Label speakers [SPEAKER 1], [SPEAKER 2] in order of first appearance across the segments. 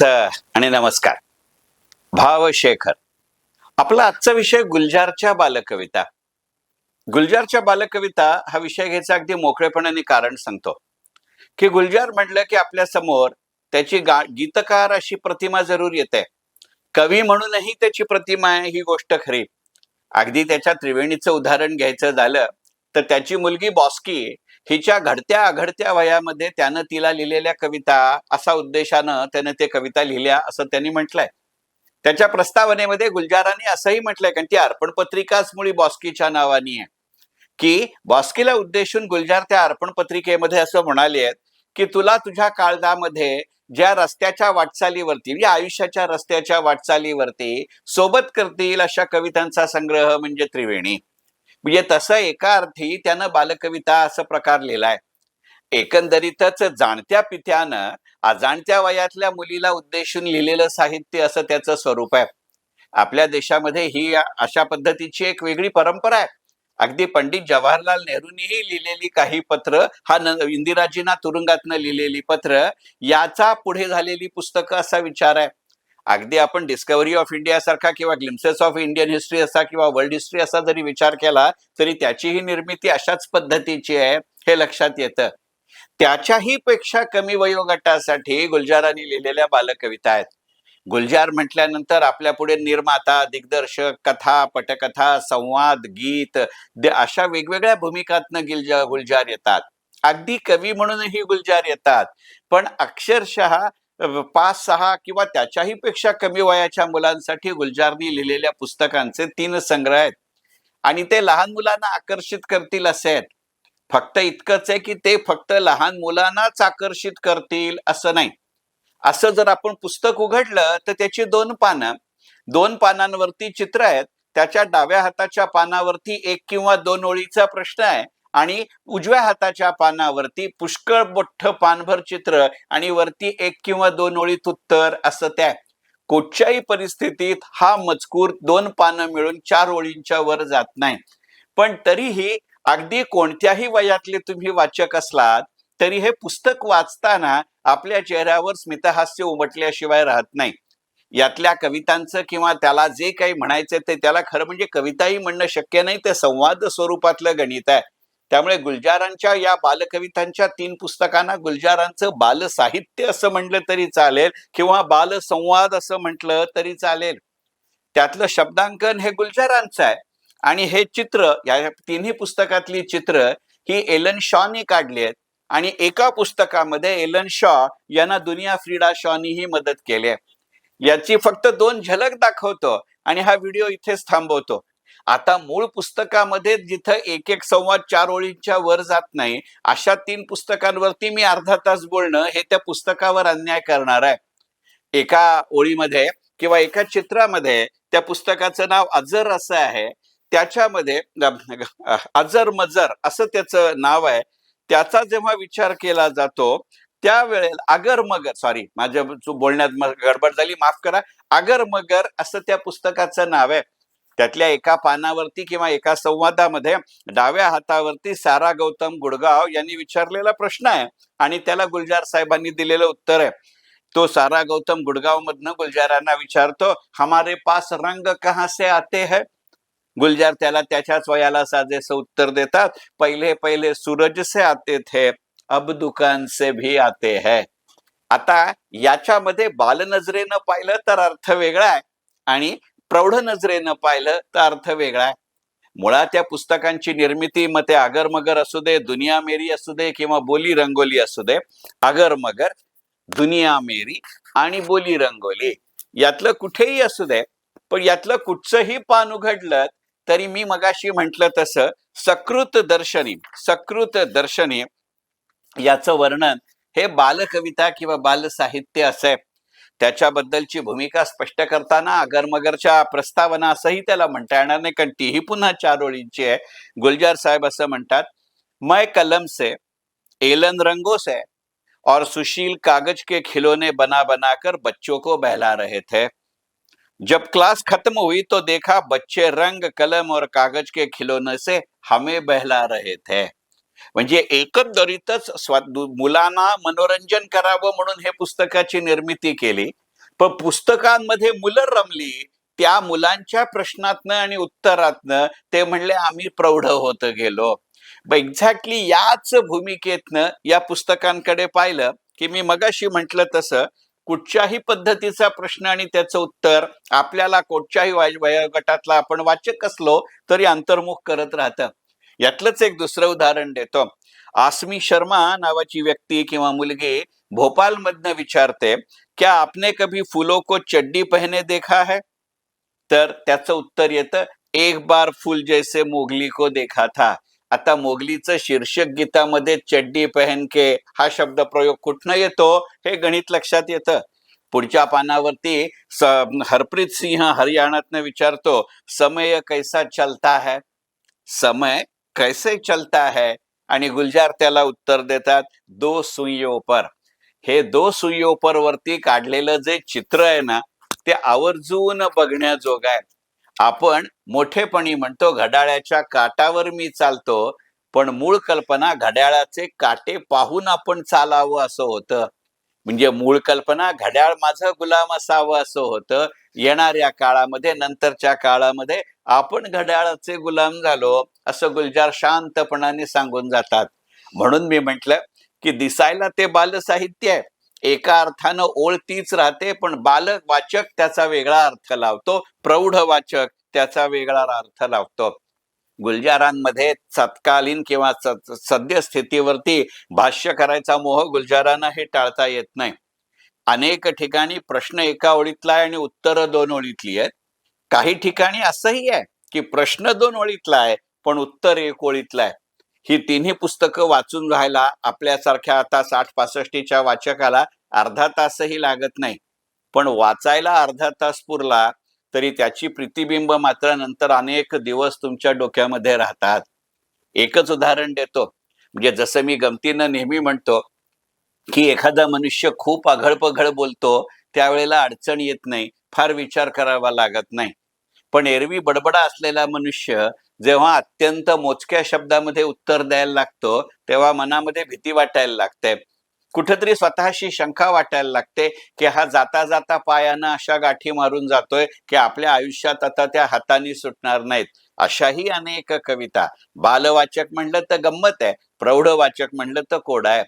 [SPEAKER 1] आणि नमस्कार. भावशेखर. आपला आजचा विषय गुलजारच्या बालकविता. गुलजारच्या बालकविता हा विषय घ्यायचा अगदी मोकळेपणाने कारण सांगतो. की गुलजार म्हटलं की आपल्यासमोर त्याची गा गीतकार अशी प्रतिमा जरूर येते. कवी म्हणूनही त्याची प्रतिमा आहे ही गोष्ट खरी. अगदी त्याच्या त्रिवेणीचं उदाहरण घ्यायचं झालं तर त्याची मुलगी बॉस्की हिच्या घडत्या अघडत्या वयामध्ये त्यानं तिला लिहिलेल्या कविता असा उद्देशानं त्यानं ते कविता लिहिल्या असं त्यांनी म्हटलंय. त्याच्या प्रस्तावनेमध्ये गुलजारांनी असंही म्हटलंय कारण ती अर्पण पत्रिकाच मुळी बॉस्कीच्या नावानी आहे की बॉस्कीला उद्देशून गुलजार त्या अर्पण पत्रिकेमध्ये असं म्हणाले आहेत की तुला तुझ्या काळजामध्ये ज्या रस्त्याच्या वाटचालीवरती म्हणजे आयुष्याच्या रस्त्याच्या वाटचालीवरती सोबत करतील अशा कवितांचा संग्रह म्हणजे त्रिवेणी. म्हणजे तसं एका अर्थी त्यानं बालकविता असं प्रकार लिहिलाय एकंदरीतच जाणत्या पित्यानं अजाणत्या वयातल्या मुलीला उद्देशून लिहिलेलं साहित्य असं त्याचं स्वरूप आहे. आपल्या देशामध्ये ही अशा पद्धतीची एक वेगळी परंपरा आहे. अगदी पंडित जवाहरलाल नेहरूंनीही लिहिलेली काही पत्र हा न इंदिराजींना तुरुंगातनं लिहिलेली पत्र याचा पुढे झालेली पुस्तकं असा विचार आहे. अगदी आपण डिस्कव्हरी ऑफ इंडिया सारखा किंवा ग्लिम्सेस ऑफ इंडियन हिस्ट्री असा किंवा वर्ल्ड हिस्ट्री असा जरी विचार केला तरी त्याचीही निर्मिती अशाच पद्धतीची आहे हे लक्षात येतं. त्याच्याही पेक्षा कमी वयोगटासाठी गुलजारांनी लिहिलेल्या बालकविता आहेत. गुलजार म्हटल्यानंतर आपल्या पुढे निर्माता दिग्दर्शक कथा पटकथा संवाद गीत अशा वेगवेगळ्या भूमिकातनं गिलजा गुलजार येतात. अगदी कवी म्हणूनही गुलजार येतात. पण अक्षरशः पाच सहा किंवा त्याच्याही पेक्षा कमी वयाच्या मुलांसाठी गुलजारनी लिहिलेल्या पुस्तकांचे तीन संग्रह आहेत. आणि ते लहान मुलांना आकर्षित करतील असे आहेत. फक्त इतकंच आहे की ते फक्त लहान मुलांनाच आकर्षित करतील असं नाही. असं जर आपण पुस्तक उघडलं तर त्याची दोन पानं दोन पानांवरती चित्र आहेत. त्याच्या डाव्या हाताच्या पानावरती एक किंवा दोन ओळीचा प्रश्न आहे. आणि उजव्या हाताच्या पानावरती पुष्कळ मोठं पानभर चित्र आणि वरती एक किंवा दोन ओळीत उत्तर असं त्या. कुठच्याही परिस्थितीत हा मजकूर दोन पानं मिळून चार ओळींच्या वर जात नाही. पण तरीही अगदी कोणत्याही वयातले तुम्ही वाचक असलात तरी हे पुस्तक वाचताना आपल्या चेहऱ्यावर स्मितहास्य उमटल्याशिवाय राहत नाही. यातल्या कवितांचं किंवा त्याला जे काही म्हणायचं ते त्याला खरं म्हणजे कविताही म्हणणं शक्य नाही ते संवाद स्वरूपातलं गणित आहे. त्यामुळे गुलजारांच्या या बालकवितांच्या तीन पुस्तकांना गुलजारांचं बालसाहित्य असं म्हटलं तरी चालेल किंवा बालसंवाद असं म्हटलं तरी चालेल. त्यातलं शब्दांकन हे गुलजारांचं आहे. आणि हे चित्र या तिन्ही पुस्तकातली चित्र ही एलन शॉनी काढली आहेत. आणि एका पुस्तकामध्ये एलन शॉ यांना दुनिया फ्रीडा शॉनीही मदत केली आहे. याची फक्त दोन झलक दाखवतो आणि हा व्हिडिओ इथेच थांबवतो. आता मूळ पुस्तकामध्ये जिथं एक एक संवाद चार ओळींच्या वर जात नाही अशा तीन पुस्तकांवरती मी अर्धा तास बोलणं हे त्या पुस्तकावर अन्याय करणार आहे. एका ओळीमध्ये किंवा एका चित्रामध्ये त्या पुस्तकाचं नाव अजर असं आहे त्याच्यामध्ये अजर मजर असं त्याचं नाव आहे. त्याचा जेव्हा विचार केला जातो त्यावेळेला अगर मगर सॉरी माझ्या बोलण्यात गडबड झाली माफ करा अगर मगर असं त्या पुस्तकाचं नाव आहे. त्यातल्या एका पानावरती किंवा एका संवादामध्ये डाव्या हातावरती सारा गौतम गुडगाव यांनी विचारलेला प्रश्न आहे आणि त्याला गुलजार साहेबांनी दिलेलं उत्तर आहे. तो सारा गौतम गुडगाव मधनं गुलजारांना विचारतो हमारे पास रंग कहाँ से आते है? गुलजार त्याला त्याच्याच वयाला साजेसं उत्तर देतात पहिले पहिले सूरज से आते थे अब दुकान से भी आते है. आता याच्यामध्ये बालनजरेनं पाहिलं तर अर्थ वेगळा आहे. आणि प्रौढ नजरेनं पाहिलं तर अर्थ वेगळा आहे. मुळात त्या पुस्तकांची निर्मिती मग ते आगर मगर असू दे दुनिया मेरी असू दे किंवा बोली रंगोली असू दे आगर मगर दुनिया मेरी आणि बोली रंगोली यातलं कुठेही असू दे पण यातलं कुठचंही पान उघडलं तरी मी मगाशी म्हंटल तसं सकृत दर्शनी सकृत दर्शनी याचं वर्णन हे बालकविता किंवा बालसाहित्य असं आहे. त्याच्याबद्दलची भूमिका स्पष्ट करताना अगरमगरच्या प्रस्तावना असंही त्याला म्हणता येणार नाही, कारण तीही पुन्हा चार ओळींची आहे. गुलजार साहेब असं म्हणतात, मै कलम से एलन रंगों से और सुशील कागज़ के खिलौने बना बनाकर बच्चों को बहला रहे थे। जब क्लास खत्म हुई तो देखा बच्चे रंग, कलम और कागज़ के खिलौने से हमें बहला रहे थे। म्हणजे एकंदरीतच स्वा मुलांना मनोरंजन करावं म्हणून हे पुस्तकाची निर्मिती केली. पण पुस्तकांमध्ये मुलं रमली त्या मुलांच्या प्रश्नातनं आणि उत्तरातनं ते म्हणले आम्ही प्रौढ होत गेलो. एक्झॅक्टली याच भूमिकेतनं या पुस्तकांकडे पाहिलं की मी मगाशी म्हटलं तसं कुठच्याही पद्धतीचा प्रश्न आणि त्याचं उत्तर आपल्याला कुठच्याही वयोगटातला आपण वाचक असलो तरी अंतर्मुख करत राहतं. यातलंच एक दुसरं उदाहरण देतो. आसमी शर्मा नावाची व्यक्ती किंवा मुलगी भोपाल मधनं विचारते क्या आपने कभी फूलों को चड्डी पहने देखा है? तर त्याचं उत्तर येतं एक बार फूल जैसे मोगली को देखा था. आता मोगलीचं शीर्षक गीतामध्ये चड्डी पहन के हा शब्द प्रयोग कुठनं येतो हे गणित लक्षात येतं. पुढच्या पानावरती हरप्रीत सिंह हरियाणातनं विचारतो समय कैसा चलता है? समय कैसे चलता है? आणि गुलजार त्याला उत्तर देतात दो सुइयों पर. हे दो सुइयों पर वरती काढलेलं जे चित्र आहे ना ते आवर्जून बघण्याजोग आहे. आपण मोठेपणी म्हणतो घड्याळ्याच्या काटावर मी चालतो पण मूळ कल्पना घड्याळाचे काटे पाहून आपण चालावं असं होतं. म्हणजे मूळ कल्पना घड्याळ माझं गुलाम असावं असं होतं. येणाऱ्या काळामध्ये नंतरच्या काळामध्ये आपण घड्याळाचे गुलाम झालो असं गुलजार शांतपणाने सांगून जातात. म्हणून मी म्हटलं की दिसायला ते बालसाहित्य आहे. एका अर्थानं ओळ तीच राहते पण बालक वाचक त्याचा वेगळा अर्थ लावतो प्रौढ वाचक त्याचा वेगळा अर्थ लावतो. गुलजारांमध्ये तत्कालीन किंवा सद्यस्थितीवरती भाष्य करायचा मोह गुलजारांना हे टाळता येत नाही. अनेक ठिकाणी प्रश्न एका ओळीतला आहे आणि उत्तर दोन ओळीतली आहेत. काही ठिकाणी असंही आहे की प्रश्न दोन ओळीतला आहे पण उत्तर एक ओळीतलं आहे. ही तिन्ही पुस्तकं वाचून राहायला आपल्यासारख्या आता साठ पासष्टीच्या वाचकाला अर्धा तासही लागत नाही. पण वाचायला अर्धा तास पुरला तरी त्याची प्रतिबिंब मात्र नंतर अनेक दिवस तुमच्या डोक्यामध्ये राहतात. एकच उदाहरण देतो. म्हणजे जसं मी गमतीनं नेहमी म्हणतो की एखादा मनुष्य खूप आघळपघळ बोलतो त्यावेळेला अडचण येत नाही फार विचार करावा लागत नाही. पण एरवी बडबडा असलेला मनुष्य जेव्हा अत्यंत मोजक्या शब्दामध्ये उत्तर द्यायला लागतो तेव्हा मनामध्ये भीती वाटायला लागते. कुठेतरी स्वतःशी शंका वाटायला लागते की हा जाता जाता पायानं अशा गाठी मारून जातोय की आपल्या आयुष्यात आता त्या हाताने सुटणार नाहीत. अशाही अनेक कविता. बालवाचक म्हणलं तर गंमत आहे प्रौढ वाचक म्हणलं तर कोड आहे.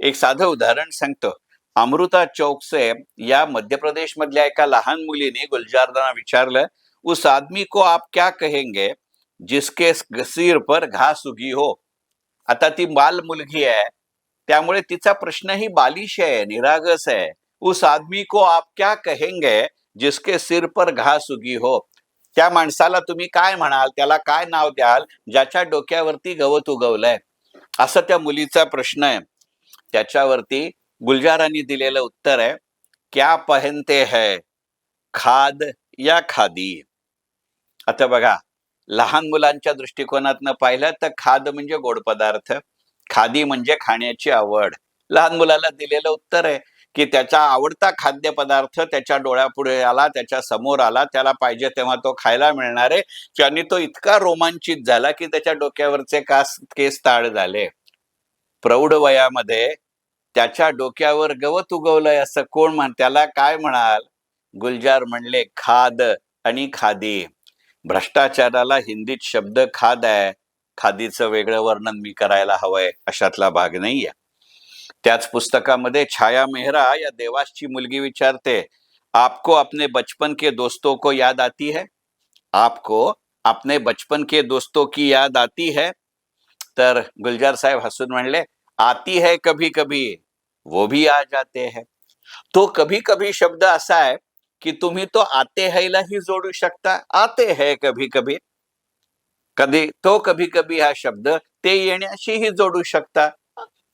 [SPEAKER 1] एक साधं उदाहरण सांगतो. अमृता चौकसे या मध्य प्रदेश मधल्या एका लहान मुलीने गुलजारदाना विचारलं उस आदमी को आप क्या कहेंगे जिसके सिर पर घास उगी हो? आता ती बाल मुलगी आहे त्यामुळे तिचा प्रश्नही बालिश आहे निरागस आहे. उस आदमी को आप क्या कहेंगे जिसके सिर पर घास उगी हो? त्या माणसाला तुम्ही काय म्हणाल? त्याला काय नाव द्याल? ज्याच्या डोक्यावरती गवत उगवलंय? असं त्या मुलीचा प्रश्न आहे. त्याच्यावरती गुलजारांनी दिलेलं उत्तर आहे क्या पहनते है? खाद या खादी? आता बघा लहान मुलांच्या दृष्टिकोनातनं पाहिलं तर खाद म्हणजे गोड पदार्थ. खादी म्हणजे खाण्याची आवड. लहान मुलाला दिलेलं उत्तर आहे की त्याचा आवडता खाद्यपदार्थ त्याच्या डोळ्यापुढे आला त्याच्यासमोर आला त्याला पाहिजे तेव्हा तो खायला मिळणार आहे. ज्यांनी तो इतका रोमांचित झाला की त्याच्या डोक्यावरचे कास केस ताळ झाले. प्रौढ वयामध्ये त्याच्या डोक्यावर गवत उगवलंय असं कोण म्हण त्याला काय म्हणाल? गुलजार म्हणले खाद आणि खादी. भ्रष्टाचाराला हिंदीत शब्द खाद आहे. खादीचं वेगळं वर्णन मी करायला हवंय अशातला भाग नाहीये. त्याच पुस्तकामध्ये छाया मेहरा या देवासची मुलगी विचारते आपको अपने बचपन के दोस्तों को याद आती है? आपको अपने बचपन के दोस्तों की याद आती है? तर गुलजार साहेब हसून म्हणले आती है कभी कभी वो भी आ जाते हैं. तो कभी कभी शब्द असा आहे की तुम्ही तो आते हैलाही जोडू शकता आते है कभी कभी कधी तो कभी कभी हा शब्द ते येण्याशीही जोडू शकता.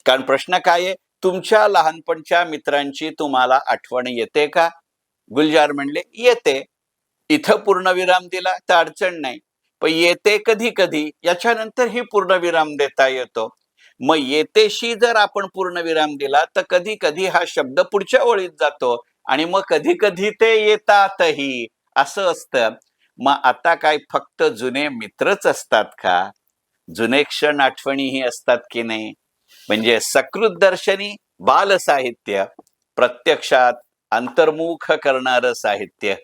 [SPEAKER 1] कारण प्रश्न काय आहे? तुमच्या लहानपणच्या मित्रांची तुम्हाला आठवण येते का? गुलजार म्हणले येते. इथं पूर्णविराम दिला तर अडचण नाही. पण येते कधी कधी याच्यानंतर ही पूर्णविराम देता येतो. मग येतेशी जर आपण पूर्णविराम दिला तर कधी कधी हा शब्द पुढच्या ओळीत जातो आणि मग कधी कधी ते येतातही. असं असतं. मग आता काय फक्त जुने मित्रच असतात का? जुने क्षण आठवणीही असतात की नाही? म्हणजे सकृत दर्शनी बाल साहित्य प्रत्यक्षात अंतर्मुख करणारं साहित्य.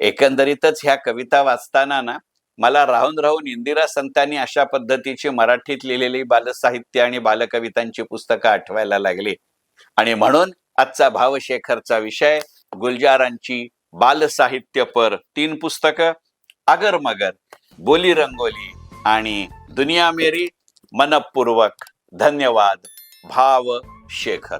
[SPEAKER 1] एकंदरीतच ह्या कविता वाचताना ना मला राहून राहून इंदिरा संतांनी अशा पद्धतीची मराठीत लिहिलेली बालसाहित्य आणि बालकवितांची पुस्तकं आठवायला लागली. आणि म्हणून आजचा भावशेखरचा विषय गुलजारांची बालसाहित्यपर तीन पुस्तकं अगर मगर बोली रंगोली आणि दुनिया मेरी मनपूर्वक. धन्यवाद भाव शेखर.